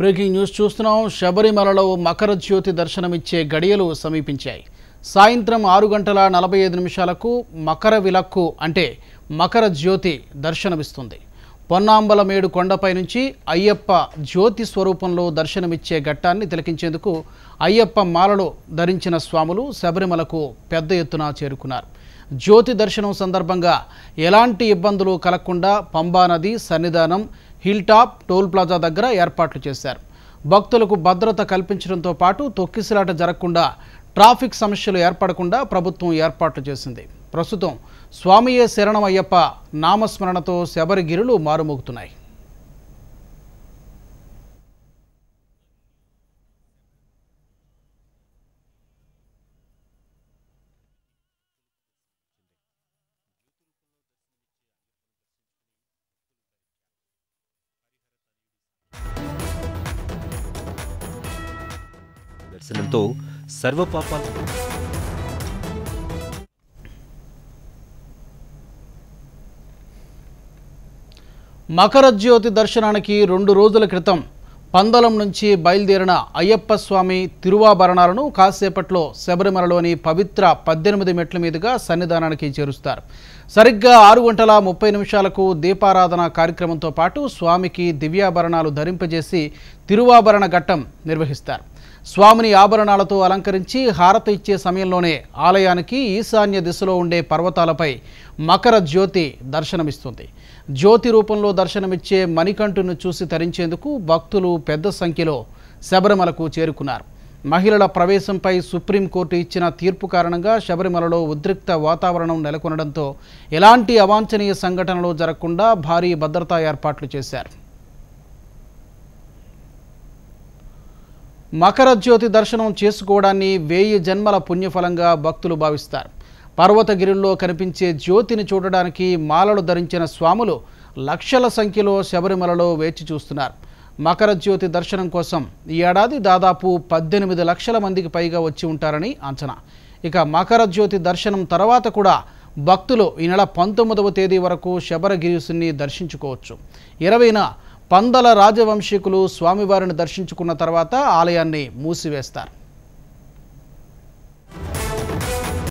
Breaking news చూస్తున్నాం. శబరిమలలో మకర జ్యోతి దర్శనమిచ్చే గడియలు సమీపించాయి. సాయంత్రం ఆరు గంటల నలభై ఐదు నిమిషాలకు మకర విలక్కు అంటే మకర జ్యోతి దర్శనమిస్తుంది. పొన్నాంబలమేడు కొండపై నుంచి అయ్యప్ప జ్యోతి స్వరూపంలో దర్శనమిచ్చే ఘట్టాన్ని తిలకించేందుకు అయ్యప్ప మాలలు ధరించిన స్వాములు శబరిమలకు పెద్ద ఎత్తున చేరుకున్నారు. జ్యోతి దర్శనం సందర్భంగా ఎలాంటి ఇబ్బందులు కలగకుండా పంబానది సన్నిధానం హిల్ టాప్ టోల్ ప్లాజా దగ్గర ఏర్పాట్లు చేశారు. భక్తులకు భద్రత కల్పించడంతో పాటు తొక్కిసలాట జరగకుండా ట్రాఫిక్ సమస్యలు ఏర్పడకుండా ప్రభుత్వం ఏర్పాట్లు చేసింది. ప్రస్తుతం స్వామియే శరణమయ్యప్ప నామస్మరణతో శబరిగిరులు మారుమోగుతున్నాయి. దర్శనంతో సర్వపాపాలు మకర జ్యోతి దర్శనానికి రెండు రోజుల క్రితం పందలం నుంచి బయలుదేరిన అయ్యప్ప స్వామి తిరువాభరణాలను కాసేపట్లో శబరిమలలోని పవిత్ర పద్దెనిమిది మెట్ల మీదుగా సన్నిధానానికి చేరుస్తారు. సరిగ్గా ఆరు గంటల ముప్పై నిమిషాలకు దీపారాధన కార్యక్రమంతో పాటు స్వామికి దివ్యాభరణాలు ధరింపజేసి తిరువాభరణ ఘట్టం నిర్వహిస్తారు. స్వామిని ఆభరణాలతో అలంకరించి హారతి ఇచ్చే సమయంలోనే ఆలయానికి ఈశాన్య దిశలో ఉండే పర్వతాలపై మకర జ్యోతి దర్శనమిస్తుంది. జ్యోతి రూపంలో దర్శనమిచ్చే మణికంఠును చూసి తరించేందుకు భక్తులు పెద్ద సంఖ్యలో శబరిమలకు చేరుకున్నారు. మహిళల ప్రవేశంపై సుప్రీంకోర్టు ఇచ్చిన తీర్పు కారణంగా శబరిమలలో ఉద్రిక్త వాతావరణం నెలకొనడంతో ఎలాంటి అవాంఛనీయ సంఘటనలు జరగకుండా భారీ భద్రతా ఏర్పాట్లు చేశారు. మకర జ్యోతి దర్శనం చేసుకోవడాన్ని వేయి జన్మల పుణ్యఫలంగా భక్తులు భావిస్తారు. పర్వతగిరుల్లో కనిపించే జ్యోతిని చూడడానికి మాలలు ధరించిన స్వాములు లక్షల సంఖ్యలో శబరిమలలో వేచి చూస్తున్నారు. మకర జ్యోతి దర్శనం కోసం ఈ ఏడాది దాదాపు పద్దెనిమిది లక్షల మందికి పైగా వచ్చి ఉంటారని అంచనా. ఇక మకర జ్యోతి దర్శనం తర్వాత కూడా భక్తులు ఈ నెల పంతొమ్మిదవ తేదీ వరకు శబరగిరిసుని దర్శించుకోవచ్చు. ఇరవైన పందల రాజవంశీకులు స్వామివారిని దర్శించుకున్న తర్వాత ఆలయాన్ని మూసివేస్తారు.